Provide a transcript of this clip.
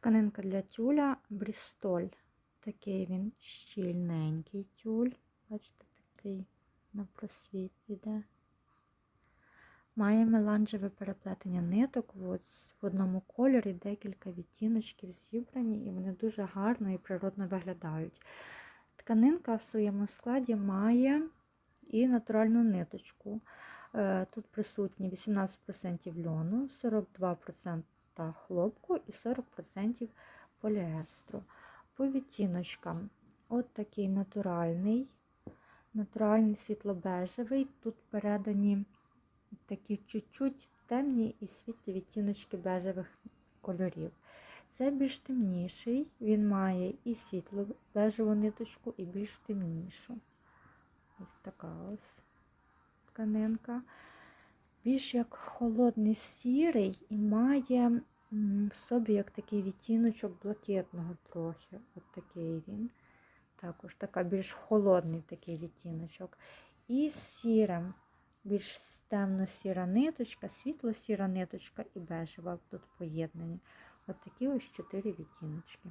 Тканинка для тюля Брістоль. Такий він щільненький тюль. Бачите, такий на просвіт іде. Має меланжеве переплетення ниток от, в одному кольорі, декілька відтіночків зібрані, і вони дуже гарно і природно виглядають. Тканинка в своєму складі має і натуральну ниточку. Е, Тут присутні 18% льону, 42% хлопку і 40% поліестру. По відтіночкам от такий натуральний, натуральний світло-бежевий. Тут передані такі чуть-чуть темні і світлі відтіночки бежевих кольорів. Це більш темніший, він має і світло бежеву ниточку, і більш темнішу. Ось така ось тканинка. Більш як холодний сірий і має в собі як такий відтіночок блакитного трохи. От такий він. Також така більш холодний такий відтіночок. І сірим, більш темно-сіра ниточка, світло-сіра ниточка і бежева тут поєднані. От такі ось чотири відтіночки.